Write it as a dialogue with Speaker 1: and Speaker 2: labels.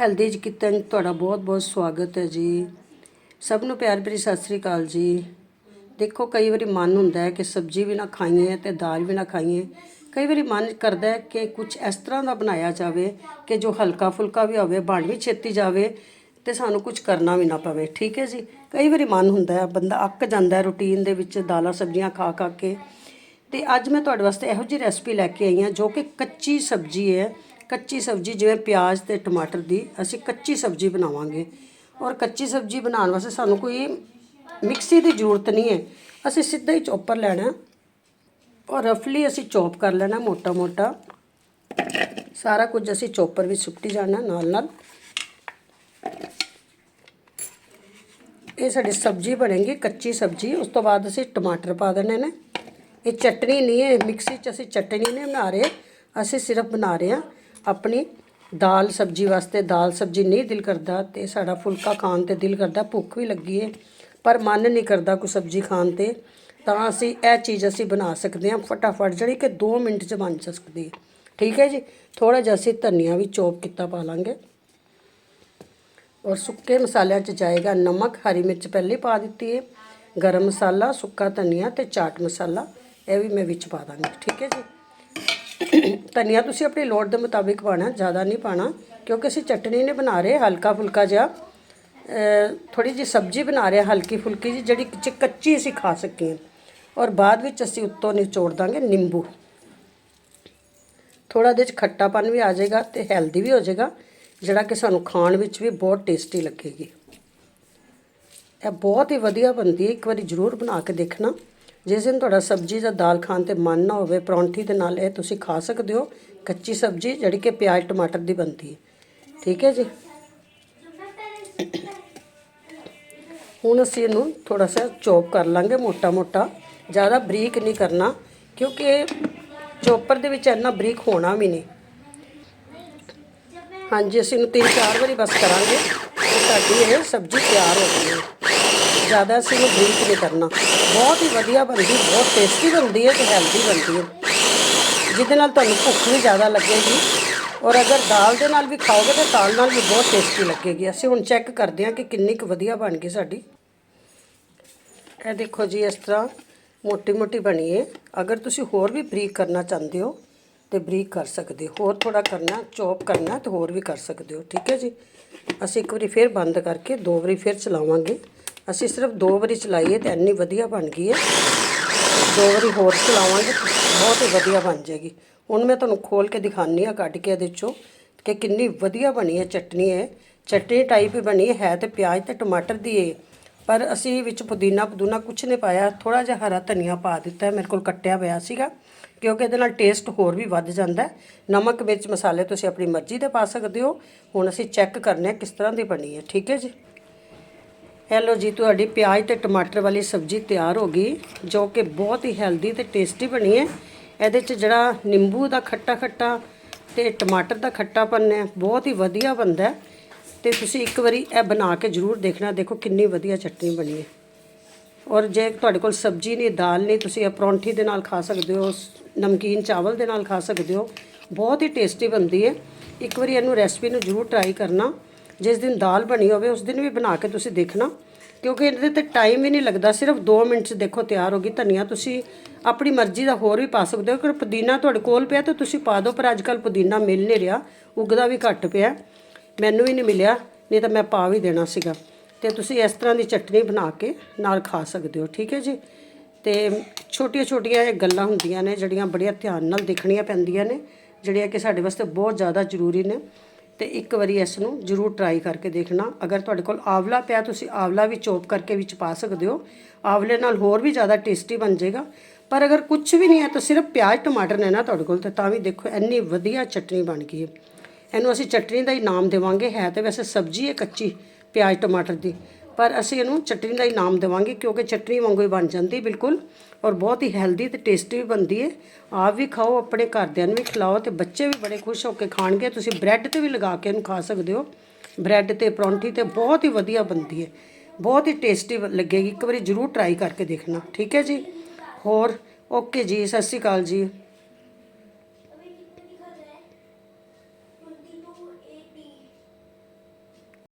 Speaker 1: Healthy ਜੀ kitchen ਤੁਹਾਡਾ ਬਹੁਤ ਬਹੁਤ ਸਵਾਗਤ ਹੈ ਜੀ। ਸਭ ਨੂੰ ਪਿਆਰ ਭਰੀ ਸਤਿ ਸ੍ਰੀ ਅਕਾਲ ਜੀ। ਦੇਖੋ, ਕਈ ਵਾਰੀ ਮਨ ਹੁੰਦਾ ਹੈ ਕਿ ਸਬਜ਼ੀ ਵੀ ਨਾ ਖਾਈਏ ਤੇ ਦਾਲ ਵੀ ਨਾ ਖਾਈਏ। ਕਈ ਵਾਰੀ ਮਨ ਕਰਦਾ ਹੈ ਕਿ ਕੁਝ ਇਸ ਤਰ੍ਹਾਂ ਦਾ ਬਣਾਇਆ ਜਾਵੇ ਕਿ ਜੋ ਹਲਕਾ ਫੁਲਕਾ ਵੀ ਹੋਵੇ, ਬਣ ਵੀ ਛੇਤੀ ਜਾਵੇ ਤੇ ਸਾਨੂੰ ਕੁਝ ਕਰਨਾ ਵੀ ਨਾ ਪਵੇ। ਠੀਕ ਹੈ ਜੀ? ਕਈ ਵਾਰੀ ਮਨ ਹੁੰਦਾ ਹੈ, ਬੰਦਾ ਅੱਕ ਜਾਂਦਾ ਹੈ ਰੁਟੀਨ ਦੇ ਵਿੱਚ, ਦਾਲਾਂ ਸਬਜ਼ੀਆਂ ਖਾ ਖਾ ਕੇ। ਤੇ ਅੱਜ ਮੈਂ ਤੁਹਾਡੇ ਵਾਸਤੇ ਇਹੋ ਜਿਹੀ ਰੈਸਪੀ ਲੈ ਕੇ ਆਈ ਹਾਂ ਜੋ ਕਿ ਕੱਚੀ ਸਬਜ਼ੀ ਹੈ। ਕੱਚੀ ਸਬਜ਼ੀ ਜਿਵੇਂ ਪਿਆਜ਼ ਤੇ ਟਮਾਟਰ ਦੀ ਅਸੀਂ ਕੱਚੀ ਸਬਜ਼ੀ ਬਣਾਵਾਂਗੇ। ਔਰ ਕੱਚੀ ਸਬਜ਼ੀ ਬਣਾਉਣ ਵਾਸਤੇ ਸਾਨੂੰ ਕੋਈ ਮਿਕਸੀ ਦੀ ਜ਼ਰੂਰਤ ਨਹੀਂ ਹੈ। ਅਸੀਂ ਸਿੱਧਾ ਹੀ ਚੋਪਰ ਲੈਣਾ। ਔਰ ਰਫਲੀ ਅਸੀਂ ਚੌਪ ਕਰ ਲੈਣਾ ਮੋਟਾ ਮੋਟਾ। ਸਾਰਾ ਕੁਝ ਅਸੀਂ ਚੋਪਰ ਵਿੱਚ ਸੁੱਟੀ ਜਾਣਾ ਨਾਲ ਨਾਲ। ਇਹ ਸਾਡੀ ਸਬਜ਼ੀ ਬਣੇਗੀ, ਕੱਚੀ ਸਬਜ਼ੀ। ਉਸ ਤੋਂ ਬਾਅਦ ਅਸੀਂ ਟਮਾਟਰ ਪਾ ਦੇਣੇ ਨੇ। ਇਹ ਚਟਨੀ ਨਹੀਂ ਹੈ, ਮਿਕਸੀ 'ਚ ਅਸੀਂ ਚਟਨੀ ਨਹੀਂ ਬਣਾ ਰਹੇ। ਅਸੀਂ ਸਿਰਫ ਬਣਾ ਰਹੇ ਹਾਂ। ਆਪਣੀ ਦਾਲ ਸਬਜ਼ੀ ਵਾਸਤੇ ਦਾਲ ਸਬਜ਼ੀ ਨਹੀਂ ਦਿਲ ਕਰਦਾ ਤੇ ਸਾਡਾ ਫੁਲਕਾ ਖਾਣ ਤੇ ਦਿਲ ਕਰਦਾ, ਭੁੱਖ ਵੀ ਲੱਗੀ ਹੈ ਪਰ ਮਨ ਨਹੀਂ ਕਰਦਾ ਕੋਈ ਸਬਜ਼ੀ ਖਾਣ ਤੇ। ਤਾਂ ਅਸੀਂ ਇਹ ਚੀਜ਼ ਅਸੀਂ ਬਣਾ ਸਕਦੇ ਹਾਂ ਫਟਾਫਟ, ਜਿਹੜੀ ਕਿ 2 ਮਿੰਟ 'ਚ ਬਣ ਸਕਦੀ ਹੈ ਠੀਕ ਹੈ ਜੀ? ਥੋੜਾ ਜਿਹਾ ਅਸੀਂ ਧਨੀਆ ਵੀ ਚੋਪ ਕੀਤਾ ਪਾ ਲਾਂਗੇ। ਔਰ ਸੁੱਕੇ ਮਸਾਲਿਆਂ 'ਚ ਜਾਏਗਾ ਨਮਕ, ਹਰੀ ਮਿਰਚ ਪਹਿਲੇ ਪਾ ਦਿੱਤੀ ਹੈ ਗਰਮ ਮਸਾਲਾ, ਸੁੱਕਾ ਧਨੀਆ ਤੇ ਚਾਟ ਮਸਾਲਾ, ਇਹ ਵੀ ਮੈਂ ਵਿੱਚ ਪਾ ਦਾਂਗੀ। ਠੀਕ ਹੈ ਜੀ? ਧਨੀਆ ਤੁਸੀਂ ਆਪਣੀ ਲੋੜ ਦੇ ਮੁਤਾਬਿਕ ਪਾਣਾ ਜ਼ਿਆਦਾ ਨਹੀਂ ਪਾਣਾ ਕਿਉਂਕਿ ਅਸੀਂ ਚਟਣੀ ਨਹੀਂ ਬਣਾ ਰਹੇ, ਹਲਕਾ ਫੁਲਕਾ ਜਿਹਾ। ਥੋੜੀ ਜਿਹੀ ਸਬਜ਼ੀ ਬਣਾ ਰਹੇ, ਹਲਕੀ ਫੁਲਕੀ ਜੀ ਜਿਹੜੀ ਚ ਕੱਚੀ ਅਸੀਂ ਖਾ ਸਕੀਏ। ਔਰ ਬਾਅਦ ਵਿੱਚ ਅਸੀਂ ਉੱਤੋਂ ਨਿਚੋੜ ਦਾਂਗੇ, ਨਿੰਬੂ। ਥੋੜਾ ਦੇ ਚ ਖੱਟਾਪਨ ਵੀ ਆ ਜਾਏਗਾ ਤੇ ਹੈਲਦੀ ਵੀ ਹੋ ਜਾਏਗਾ, ਜਿਹੜਾ ਕਿ ਸਾਨੂੰ ਖਾਣ ਵਿੱਚ ਵੀ ਬਹੁਤ ਟੇਸਟੀ ਲੱਗੇਗੀ। ਇਹ ਬਹੁਤ ਹੀ ਵਧੀਆ ਬਣਦੀ ਹੈ, ਇੱਕ ਵਾਰੀ ਜ਼ਰੂਰ ਬਣਾ ਕੇ ਦੇਖਣਾ। ਜਿਸ ਦਿਨ ਤੁਹਾਡਾ ਸਬਜ਼ੀ ਜਾਂ ਦਾਲ ਖਾਣ ਤੇ ਮਨ ਨਾ ਹੋਵੇ, ਪਰੌਂਠੀ ਦੇ ਨਾਲ ਇਹ ਤੁਸੀਂ ਖਾ ਸਕਦੇ ਹੋ। ਕੱਚੀ ਸਬਜ਼ੀ ਜਿਹੜੀ ਕਿ ਪਿਆਜ਼, ਟਮਾਟਰ ਦੀ ਬਣਦੀ ਹੈ। ਠੀਕ ਹੈ ਜੀ? ਹੁਣ ਅਸੀਂ ਇਹਨੂੰ ਥੋੜਾ ਜਿਹਾ ਚੌਪ ਕਰ ਲਾਂਗੇ ਮੋਟਾ ਮੋਟਾ। ਜ਼ਿਆਦਾ ਬਰੀਕ ਨਹੀਂ ਕਰਨਾ, ਕਿਉਂਕਿ ਚੋਪਰ ਦੇ ਵਿੱਚ ਇੰਨਾ ਬਰੀਕ ਹੋਣਾ ਵੀ ਨਹੀਂ। ਹਾਂਜੀ, ਅਸੀਂ ਇਹਨੂੰ ਤਿੰਨ ਚਾਰ ਵਾਰੀ ਬਸ ਕਰਾਂਗੇ ਤੇ ਸਾਡੀ ਇਹ ਸਬਜ਼ੀ ਤਿਆਰ ਹੋ ਗਈ ਹੈ। ਜ਼ਿਆਦਾ ਅਸੀਂ ਨੂੰ ਬਰੀਕ ਨਹੀਂ ਕਰਨਾ। ਬਹੁਤ ਹੀ ਵਧੀਆ ਬਣਦੀ, ਬਹੁਤ ਟੇਸਟੀ ਬਣਦੀ ਹੈ ਤੇ ਹੈਲਦੀ ਬਣਦੀ ਹੈ। ਜਿਹਦੇ ਨਾਲ ਤੁਹਾਨੂੰ ਭੁੱਖ ਵੀ ਜ਼ਿਆਦਾ ਲੱਗੇਗੀ। ਔਰ ਅਗਰ ਦਾਲ ਦੇ ਨਾਲ ਵੀ ਖਾਓਗੇ ਤਾਂ ਦਾਲ ਨਾਲ ਵੀ ਬਹੁਤ ਟੇਸਟੀ ਲੱਗੇਗੀ। ਅਸੀਂ ਹੁਣ ਚੈੱਕ ਕਰਦੇ ਹਾਂ ਕਿ ਕਿੰਨੀ ਕੁ ਵਧੀਆ ਬਣ ਗਈ ਸਾਡੀ। ਇਹ ਦੇਖੋ ਜੀ, ਇਸ ਤਰ੍ਹਾਂ ਮੋਟੀ ਮੋਟੀ ਬਣੀ ਹੈ। ਅਗਰ ਤੁਸੀਂ ਹੋਰ ਵੀ ਬਰੀਕ ਕਰਨਾ ਚਾਹੁੰਦੇ ਹੋ ਤੇ ਬਰੀਕ ਕਰ ਸਕਦੇ ਹੋ। ਹੋਰ ਥੋੜਾ ਕਰਨਾ, ਚੌਪ ਕਰਨਾ ਤੇ ਹੋਰ ਵੀ ਕਰ ਸਕਦੇ ਹੋ। ਠੀਕ ਹੈ ਜੀ? ਅਸੀਂ ਇੱਕ ਵਾਰੀ ਫਿਰ ਬੰਦ ਕਰਕੇ ਦੋ ਵਾਰੀ ਫਿਰ ਚਲਾਵਾਂਗੇ। ਅਸੀਂ ਸਿਰਫ ਦੋ ਵਾਰੀ ਚਲਾਈਏ ਤੇ ਇੰਨੀ ਵਧੀਆ ਬਣ ਗਈ ਹੈ। ਦੋ ਵਾਰੀ ਹੋਰ ਚਲਾਵਾਂਗੇ ਬਹੁਤ ਹੀ ਵਧੀਆ ਬਣ ਜਾਏਗੀ। ਹੁਣ ਮੈਂ ਤੁਹਾਨੂੰ ਖੋਲ ਕੇ ਦਿਖਾਣੀ ਆ ਕੱਢ ਕੇ ਇਹਦੇ ਚੋਂ ਕਿ ਕਿੰਨੀ ਵਧੀਆ ਬਣੀ ਹੈ ਚਟਨੀ ਹੈ ਚਟਨੀ ਟਾਈਪ ਹੀ ਬਣੀ ਹੈ ਤੇ ਪਿਆਜ਼ ਤੇ ਟਮਾਟਰ ਦੀ ਹੈ ਪਰ ਅਸੀਂ ਵਿੱਚ ਪੁਦੀਨਾ ਪੁਦੀਨਾ ਕੁਛ ਨਹੀਂ ਪਾਇਆ ਥੋੜਾ ਜਿਹਾ ਹਰਾ ਧਨੀਆ ਪਾ ਦਿੱਤਾ, ਮੇਰੇ ਕੋਲ ਕੱਟਿਆ ਪਿਆ ਸੀਗਾ, ਕਿਉਂਕਿ ਇਹਦੇ ਨਾਲ ਟੇਸਟ ਹੋਰ ਵੀ ਵੱਧ ਜਾਂਦਾ ਨਮਕ, ਮਿਰਚ, ਮਸਾਲੇ ਤੁਸੀਂ ਆਪਣੀ ਮਰਜ਼ੀ ਦੇ ਪਾ ਸਕਦੇ ਹੋ। ਹੁਣ ਅਸੀਂ ਚੈੱਕ ਕਰਨੇ ਆ ਕਿਸ ਤਰ੍ਹਾਂ ਦੀ ਬਣੀ ਹੈ, ਠੀਕ ਹੈ ਜੀ? ਹੈਲੋ ਜੀ, ਤੁਹਾਡੀ ਪਿਆਜ਼ ਤੇ ਟਮਾਟਰ ਵਾਲੀ ਸਬਜ਼ੀ ਤਿਆਰ ਹੋ ਗਈ, ਜੋ ਕਿ ਬਹੁਤ ਹੀ ਹੈਲਦੀ ਤੇ ਟੇਸਟੀ ਬਣੀ ਹੈ। ਇਹਦੇ 'ਚ ਜਿਹੜਾ ਨਿੰਬੂ ਦਾ ਖੱਟਾ ਖੱਟਾ ਤੇ ਟਮਾਟਰ ਦਾ ਖੱਟਾਪਨ ਹੈ, ਬਹੁਤ ਹੀ ਵਧੀਆ ਬਣਦਾ ਹੈ। ਤੇ ਤੁਸੀਂ ਇੱਕ ਵਾਰੀ ਇਹ ਬਣਾ ਕੇ ਜ਼ਰੂਰ ਦੇਖਣਾ, ਦੇਖੋ ਕਿੰਨੀ ਵਧੀਆ ਚਟਨੀ ਬਣੀ ਹੈ। ਔਰ ਜੇ ਤੁਹਾਡੇ ਕੋਲ ਸਬਜ਼ੀ ਨਹੀਂ, ਦਾਲ ਨਹੀਂ, ਤੁਸੀਂ ਇਹ ਪਰੌਂਠੀ ਦੇ ਨਾਲ ਖਾ ਸਕਦੇ ਹੋ, ਨਮਕੀਨ ਚਾਵਲ ਦੇ ਨਾਲ ਖਾ ਸਕਦੇ ਹੋ, ਬਹੁਤ ਹੀ ਟੇਸਟੀ ਬਣਦੀ ਹੈ। ਇੱਕ ਵਾਰੀ ਇਹਨੂੰ ਰੈਸਪੀ ਨੂੰ ਜ਼ਰੂਰ ਟਰਾਈ ਕਰਨਾ। ਜਿਸ ਦਿਨ ਦਾਲ ਬਣੀ ਹੋਵੇ, ਉਸ ਦਿਨ ਵੀ ਬਣਾ ਕੇ ਤੁਸੀਂ ਦੇਖਣਾ। ਕਿਉਂਕਿ ਇਹਦੇ ਤੇ ਟਾਈਮ ਵੀ ਨਹੀਂ ਲੱਗਦਾ, ਸਿਰਫ 2 ਮਿੰਟ 'ਚ ਦੇਖੋ ਤਿਆਰ ਹੋ ਗਈ ਧਨੀਆ। ਤੁਸੀਂ ਆਪਣੀ ਮਰਜ਼ੀ ਦਾ ਹੋਰ ਵੀ ਪਾ ਸਕਦੇ ਹੋ। ਕਿ ਪੁਦੀਨਾ ਤੁਹਾਡੇ ਕੋਲ ਪਿਆ ਤਾਂ ਤੁਸੀਂ ਪਾ ਦਿਓ, ਪਰ ਅੱਜ ਕੱਲ ਪੁਦੀਨਾ ਮਿਲ ਨਹੀਂ ਰਿਹਾ। ਉਗਦਾ ਵੀ ਘੱਟ ਪਿਆ। ਮੈਨੂੰ ਵੀ ਨਹੀਂ ਮਿਲਿਆ, ਨਹੀਂ ਤਾਂ ਮੈਂ ਪਾ ਵੀ ਦੇਣਾ ਸੀਗਾ। ਤੇ ਤੁਸੀਂ ਇਸ ਤਰ੍ਹਾਂ ਦੀ ਚਟਨੀ ਬਣਾ ਕੇ ਨਾਲ ਖਾ ਸਕਦੇ ਹੋ, ਠੀਕ ਹੈ ਜੀ? ਤੇ ਛੋਟੀਆਂ ਛੋਟੀਆਂ ਇਹ ਗੱਲਾਂ ਹੁੰਦੀਆਂ ਨੇ, ਜਿਹੜੀਆਂ ਬੜੀਆਂ ਧਿਆਨ ਨਾਲ ਦੇਖਣੀਆਂ ਪੈਂਦੀਆਂ ਨੇ, ਜਿਹੜੀਆਂ ਕਿ ਸਾਡੇ ਵਾਸਤੇ ਬਹੁਤ ਜ਼ਿਆਦਾ ਜ਼ਰੂਰੀ ਨੇ। ਤੇ ਇੱਕ ਵਾਰੀ ਇਸ ਨੂੰ ਜ਼ਰੂਰ ਟਰਾਈ ਕਰਕੇ ਦੇਖਣਾ। ਅਗਰ ਤੁਹਾਡੇ ਕੋਲ ਆਵਲਾ ਪਿਆ, ਤੁਸੀਂ ਆਵਲਾ ਵੀ ਚੋਪ ਕਰਕੇ ਵਿੱਚ ਪਾ ਸਕਦੇ ਹੋ। ਆਵਲੇ ਨਾਲ ਹੋਰ ਵੀ ਜ਼ਿਆਦਾ ਟੇਸਟੀ ਬਣ ਜਾਏਗਾ। ਪਰ ਅਗਰ ਕੁਝ ਵੀ ਨਹੀਂ ਹੈ, ਤਾਂ ਸਿਰਫ ਪਿਆਜ਼, ਟਮਾਟਰ ਨੇ ਨਾ ਤੁਹਾਡੇ ਕੋਲ ਤਾਂ ਵੀ ਦੇਖੋ ਇੰਨੀ ਵਧੀਆ ਚਟਨੀ ਬਣ ਗਈ ਹੈ। ਇਹਨੂੰ ਅਸੀਂ ਚਟਨੀ ਦਾ ਹੀ ਨਾਮ ਦੇਵਾਂਗੇ। ਹੈ ਤੇ ਵੈਸੇ ਸਬਜ਼ੀ ਹੈ ਕੱਚੀ, ਪਿਆਜ਼, ਟਮਾਟਰ ਦੀ। ਪਰ ਅਸੀਂ ਇਹਨੂੰ ਚਟਨੀ ਦਾ ਹੀ ਨਾਮ ਦੇਵਾਂਗੇ ਕਿਉਂਕਿ ਚਟਨੀ ਵਾਂਗੂ ਹੀ ਬਣ ਜਾਂਦੀ, ਬਿਲਕੁਲ। ਔਰ ਬਹੁਤ ਹੀ ਹੈਲਦੀ ਤੇ ਟੇਸਟੀ ਵੀ ਬਣਦੀ ਹੈ ਆਪ ਵੀ ਖਾਓ, ਆਪਣੇ ਘਰਦਿਆਂ ਨੂੰ ਵੀ ਖਿਲਾਓ ਤੇ ਬੱਚੇ ਵੀ ਬੜੇ ਖੁਸ਼ ਹੋ ਕੇ ਖਾਣਗੇ। ਤੁਸੀਂ ਬ੍ਰੈਡ ਤੇ ਵੀ ਲਗਾ ਕੇ ਇਹਨੂੰ ਖਾ ਸਕਦੇ ਹੋ। ਬ੍ਰੈਡ ਤੇ, ਪਰੌਂਠੀ ਤੇ ਬਹੁਤ ਹੀ ਵਧੀਆ ਬਣਦੀ ਹੈ ਬਹੁਤ ਹੀ ਟੇਸਟੀ ਲੱਗੇਗੀ। ਇੱਕ ਵਾਰੀ ਜ਼ਰੂਰ ਟਰਾਈ ਕਰਕੇ ਦੇਖਣਾ। ਠੀਕ ਹੈ ਜੀ? ਹੋਰ? ਓਕੇ ਜੀ, ਸਤਿ ਸ਼੍ਰੀ ਅਕਾਲ ਜੀ।